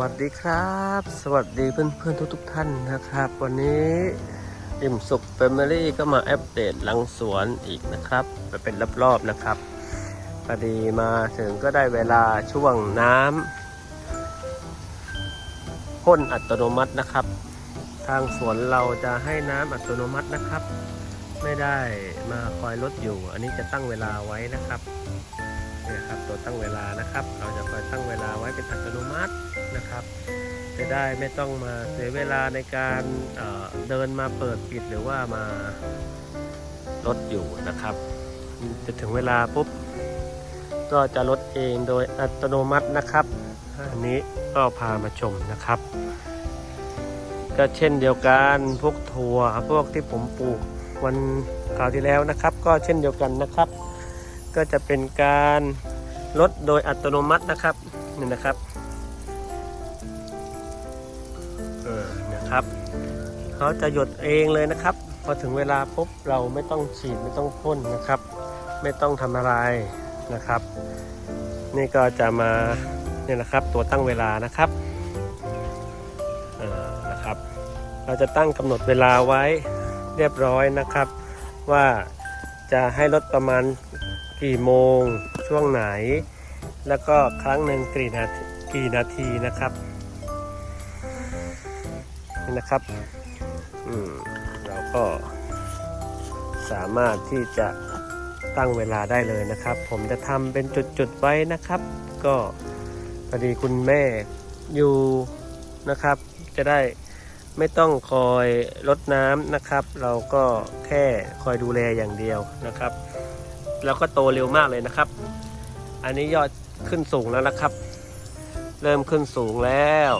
วัสดีครับ สวัสดีเพื่อนๆทุกๆท่านนะครับ วันนี้อิ่มสุขแฟมิลี่ก็มาอัปเดตหลังสวนอีกนะครับไปเป็นรอบๆนะครับพอดีมาถึงก็ได้เวลาช่วงน้ำพ่นอัตโนมัตินะครับ ทางสวนเราจะให้น้ำอัตโนมัตินะครับ ไม่ได้มาคอยลดอยู่ อันนี้จะตั้งเวลาไว้นะครับ เนี่ยครับตัวตั้งเวลานะครับ เราจะคอยตั้งเวลาไว้เป็นอัตโนมัตินะครับ จะได้ไม่ต้องมาเสียเวลาในการเเดินมาเปิดปิดหรือว่ามาลดอยู่นะครับ จะถึงเวลาปุ๊บก็จะลดเองโดยอัตโนมัตินะครับ อันนี้ก็พามาชมนะครับ ก็เช่นเดียวกันพวกถั่วพวกที่ผมปลูกวันคราวที่แล้วนะครับ ก็เช่นเดียวกันนะครับ ก็จะเป็นการลดโดยอัตโนมัตินะครับนี่นะครับเออนะครับเขาจะหยดเองเลยนะครับ พอถึงเวลาปุ๊บเราไม่ต้องฉีดไม่ต้องพ่นนะครับ ไม่ต้องทำอะไรนะครับ นี่ก็จะมาเนี่ยนะครับตัวตั้งเวลานะครับเออนะครับ เราจะตั้งกำหนดเวลาไว้เรียบร้อยนะครับ ว่าจะให้ลดประมาณ กี่โมง ช่วงไหน แล้วก็ครั้งหนึ่งกี่นาทีกี่นาทีนะครับนี่นะครับอืมเราก็สามารถที่จะตั้งเวลาได้เลยนะครับ ผมจะทำเป็นจุดๆไว้นะครับ ก็พอดีคุณแม่อยู่นะครับ จะได้ไม่ต้องคอยรดน้ำนะครับ เราก็แค่คอยดูแลอย่างเดียวนะครับ แล้วก็โตเร็วมากเลยนะครับ อันนี้ยอดขึ้นสูงแล้วนะครับ เริ่มขึ้นสูงแล้ว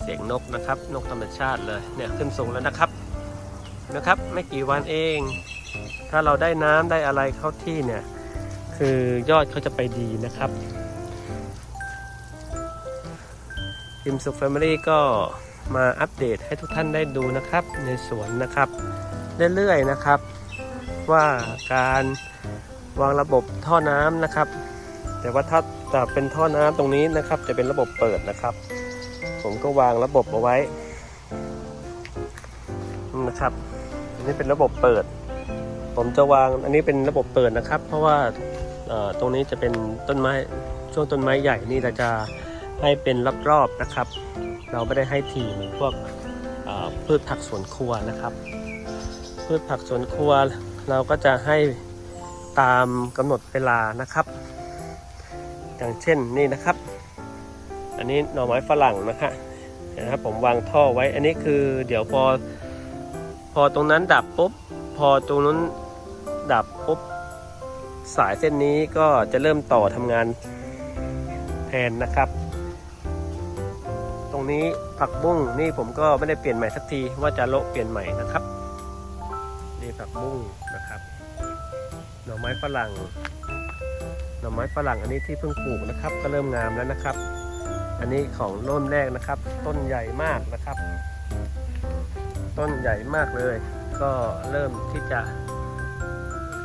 เสียงนกนะครับ นกธรรมชาติเลยเนี่ยขึ้นสูงแล้วนะครับนะครับไม่กี่วันเอง ถ้าเราได้น้ำได้อะไรเข้าที่เนี่ย คือยอดเขาจะไปดีนะครับทีมสุขแฟมิลี่ก็มาอัปเดตให้ทุกท่านได้ดูนะครับ ในสวนนะครับ เรื่อยๆนะครับ ว่าการวางระบบท่อน้ำนะครับ แต่ว่าถ้าจะเป็นท่อน้ำตรงนี้นะครับ จะเป็นระบบเปิดนะครับ ผมก็วางระบบเอาไว้นะครับอันนี้เป็นระบบเปิด ผมจะวางอันนี้เป็นระบบเปิดนะครับ เพราะว่าตรงนี้จะเป็นต้นไม้ช่วงต้นไม้ใหญ่นี่เราจะให้เป็นรอบๆนะครับ เราไม่ได้ให้ทีเหมือนพวกพืชผักสวนครัวนะครับ พืชผักสวนครัว เราก็จะให้ตามกำหนดเวลานะครับ อย่างเช่นนี่นะครับ อันนี้หน่อไม้ฝรั่งนะคะนะครับผมวางท่อไว้อันนี้คือเดี๋ยวพอ พอตรงนั้นดับปุ๊บพอตรงนั้นดับปุ๊บสายเส้นนี้ก็จะเริ่มต่อทำงานแทนนะครับ ตรงนี้ผักบุ้งนี่ผมก็ไม่ได้เปลี่ยนใหม่สักทีว่าจะโละเปลี่ยนใหม่นะครับ ผักบุ้งนะครับ หน่อไม้ฝรั่ง หน่อไม้ฝรั่งอันนี้ที่เพิ่งปลูกนะครับ ก็เริ่มงามแล้วนะครับ อันนี้ของเริ่มแรกนะครับ ต้นใหญ่มากนะครับ ต้นใหญ่มากเลย ก็เริ่มที่จะ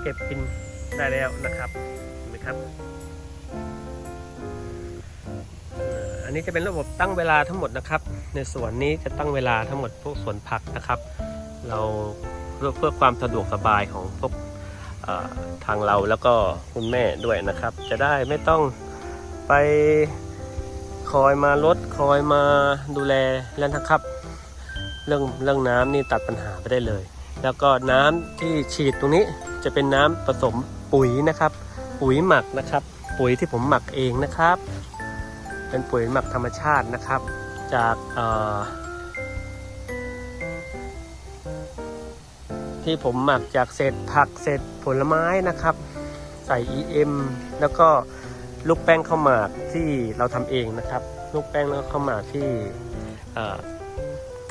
เก็บกินได้แล้วนะครับเห็นไหมครับ อันนี้จะเป็นระบบตั้งเวลาทั้งหมดนะครับ ในสวนนี้จะตั้งเวลาทั้งหมดพวกสวนผักนะครับ เรา พื่อเพื่อความสะดวกสบายของพวกทางเราแล้วก็คุณแม่ด้วยนะครับ จะได้ไม่ต้องไปคอยมาลดคอยมาดูแลแล้วนะครับ เรื่องเรื่องน้ำนี่ตัดปัญหาไปได้เลย แล้วก็น้ำที่ฉีดตรงนี้จะเป็นน้ำผสมปุ๋ยนะครับ ปุ๋ยหมักนะครับ ปุ๋ยที่ผมหมักเองนะครับ เป็นปุ๋ยหมักธรรมชาตินะครับ จาก ที่ผมหมักจากเศษผักเศษผลไม้นะครับ ใส่ EM แล้วก็ลูกแป้งข้าวหมากที่เราทำเองนะครับ ลูกแป้งแล้วข้าวหมากที่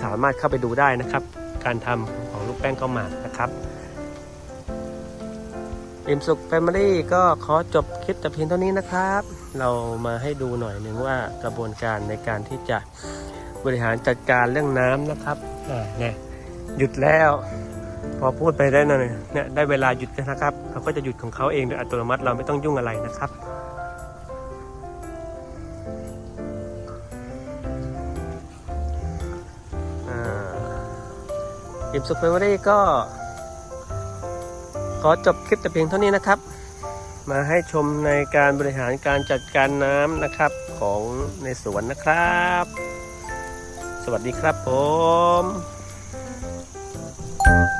สามารถเข้าไปดูได้นะครับ การทำของลูกแป้งข้าวหมากนะครับอิมสุขแฟมิลี่ก็ขอจบคลิปแต่เพียงเท่านี้นะครับ เรามาให้ดูหน่อยหนึ่งว่ากระบวนการในการที่จะบริหารจัดการเรื่องน้ำนะครับอ่าเนี่ยหยุดแล้ว พอพูดไปได้นะเนี่ยได้เวลาหยุดนะครับเขาก็จะหยุดของเขาเองโดยอัตโนมัติเราไม่ต้องยุ่งอะไรนะครับอิ่มสุขไปเวอรี่ก็ ขอจบคลิปแต่เพียงเท่านี้นะครับ มาให้ชมในการบริหารการจัดการน้ำนะครับของในสวนนะครับ สวัสดีครับผม thank you